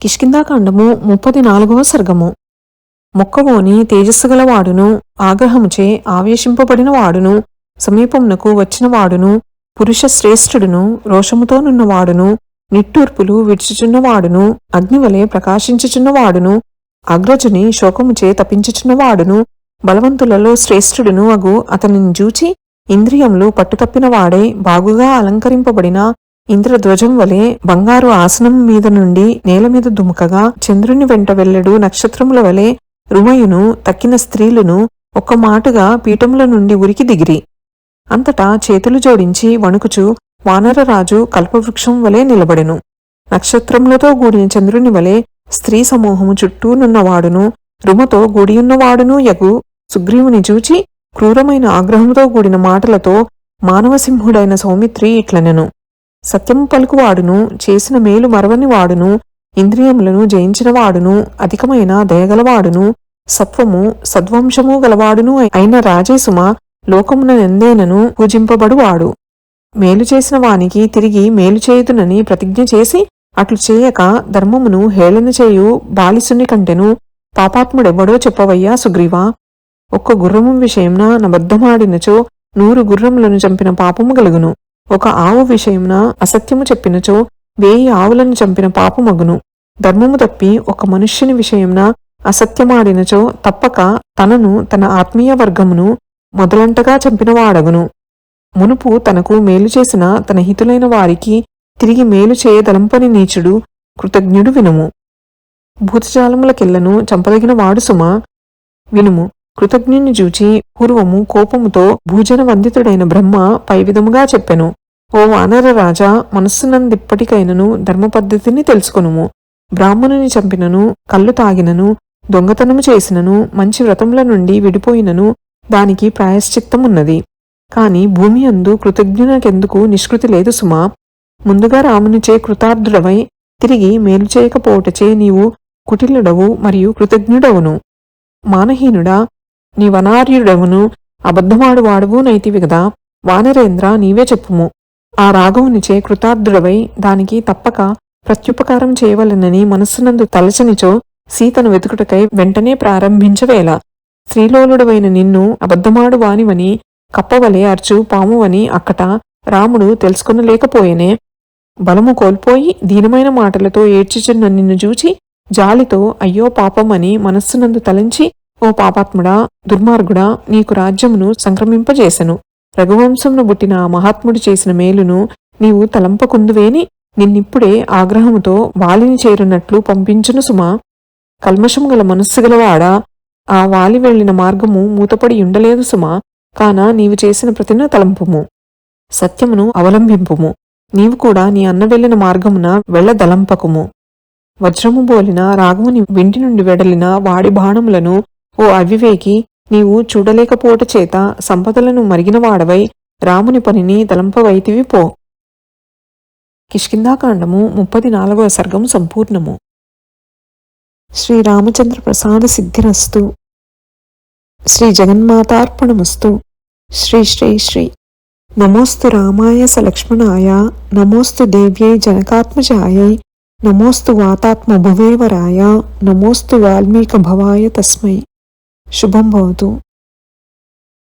కిష్కిందాకాండము ముప్పది నాలుగవ సర్గము. మొక్కవోని తేజస్సుగలవాడును ఆగ్రహముచే ఆవేశింపబడిన వాడును సమీపమునకు వచ్చిన వాడును పురుష శ్రేష్ఠుడును రోషముతోనున్నవాడును నిట్టూర్పులు విడిచుచున్నవాడును అగ్నివలే ప్రకాశించుచున్నవాడును అగ్రజుని శోకముచే తపించుచున్నవాడును బలవంతులలో శ్రేష్ఠుడును అగు అతనిని జూచి ఇంద్రియములు పట్టుతప్పిన వాడే బాగుగా అలంకరింపబడిన ఇంద్రధ్వజం వలె బంగారు ఆసనం మీద నుండి నేల మీద దుముకగా చంద్రుని వెంట వెళ్ళడు నక్షత్రముల వలె రుమయును తక్కిన స్త్రీలును ఒక్క మాటుగా పీఠముల నుండి ఉరికి దిగిరి. అంతటా చేతులు జోడించి వణుకుచు వానరరాజు కల్పవృక్షం వలె నిలబడెను. నక్షత్రములతో కూడిన చంద్రుని వలె స్త్రీ సమూహము చుట్టూనున్నవాడును రుమతో గూడియున్నవాడును యగు సుగ్రీవుని చూచి క్రూరమైన ఆగ్రహంతో కూడిన మాటలతో మానవసింహుడైన సౌమిత్రి ఇట్లనెను. సత్యము పలుకువాడును చేసిన మేలు మరవని వాడును ఇంద్రియములను జయించినవాడును అధికమైన దయగలవాడును సత్వము సద్వంశము గలవాడును అయిన రాజేసుమ లోకమున నిందేనను పూజింపబడువాడు. మేలు చేసిన వానికి తిరిగి మేలు చేయుదునని ప్రతిజ్ఞ చేసి అట్లు చేయక ధర్మమును హేళన చేయు బాలిసుని కంటెను పాపాత్ముడెవ్వడో చెప్పవయ్యా సుగ్రీవా. ఒక్క గుర్రము విషయంన నబద్ధమాడినచో నూరు గుర్రములను చంపిన పాపము కలుగును ఒక ఆవు విషయమున అసత్యము చెప్పినచో వేయి ఆవులను చంపిన పాపమగును ధర్మము తప్పి ఒక మనుష్యుని విషయమున అసత్యమాడినచో తప్పక తనను తన ఆత్మీయ వర్గమును మొదలంటగా చంపినవాడగును. మునుపు తనకు మేలు చేసిన తన హితులైన వారికి తిరిగి మేలు చేయదలంపని నీచుడు కృతజ్ఞుడు వినుము. భూతజాలములకెల్లను చంపదగిన వాడు సుమ వినుము. కృతజ్ఞుని చూచి పూర్వము కోపముతో భూజన వందితుడైన బ్రహ్మ పై విధముగా చెప్పెను. ఓ వానర రాజా మనస్సునందిప్పటికైనను ధర్మ పద్ధతిని తెలుసుకొనుము. బ్రాహ్మణుని చంపినను కళ్ళు తాగినను దొంగతనము చేసినను మంచి వ్రతముల నుండి విడిపోయినను దానికి ప్రాయశ్చిత్తమున్నది. కాని భూమి అందు కృతజ్ఞునకెందుకు నిష్కృతి లేదు సుమా. ముందుగా రామునిచే కృతార్థుడవై తిరిగి మేలు చేయకపోవటచే నీవు కుటిలుడవు మరియు కృతజ్ఞుడవును. మానహీనుడా నీవనార్యుడవును అబద్ధమాడువాడువు నైతివి కదా వానరేంద్ర నీవే చెప్పుము. ఆ రాఘవునిచే కృతార్థుడవై దానికి తప్పక ప్రత్యుపకారం చేయవలెనని మనస్సునందు తలచనిచో సీతను వెతుకుటకై వెంటనే ప్రారంభించవేళ. స్త్రీలోలుడవైన నిన్ను అబద్ధమాడు వానివని కప్పవలే అర్చు పామువని అక్కట రాముడు తెలుసుకొనలేకపోయేనే. బలము కోల్పోయి దీనమైన మాటలతో ఏడ్చిచున్న నిన్ను చూచి జాలితో అయ్యో పాపమని మనస్సునందు తలంచి ఓ పాపాత్ముడా దుర్మార్గుడా నీకు రాజ్యమును సంక్రమింపజేసెను. రఘువంశంను పుట్టిన ఆ మహాత్ముడు చేసిన మేలును నీవు తలంపకుందువేని నిన్నిప్పుడే ఆగ్రహముతో వాలిని చేరున్నట్లు పంపించును సుమా. కల్మషము గల మనస్సు గలవాడ? ఆ వాలి వెళ్ళిన మార్గము మూతపడి ఉండలేదు సుమా. కాన నీవు చేసిన ప్రతిన తలంపుము. సత్యమును అవలంబింపుము నీవు కూడా నీ అన్న వెళ్ళిన మార్గమున వెళ్ళదలంపకుము. వజ్రము బోలిన రాగముని వెంటి నుండి వెడలిన వాడి బాణములను ఓ అవివేకి నీవు చూడలేకపోవట చేత సంపదలను మరిగిన వాడవై రాముని పనిని తలంపవైతివి పో. కిష్కిందాకాండము ముప్పది నాలుగవ సర్గం సంపూర్ణము. శ్రీరామచంద్ర ప్రసాద సిద్ధిరస్తు. శ్రీ జగన్మాతార్పణమస్తు. శ్రీ శ్రీ శ్రీ. నమోస్తు రామాయ సలక్ష్మణాయ నమోస్తు దేవ్యై జనకాత్మజాయై నమోస్తు వాతాత్మ భువేవరాయ నమోస్తు వాల్మీకభవాయ తస్మై. शुभम भवतु।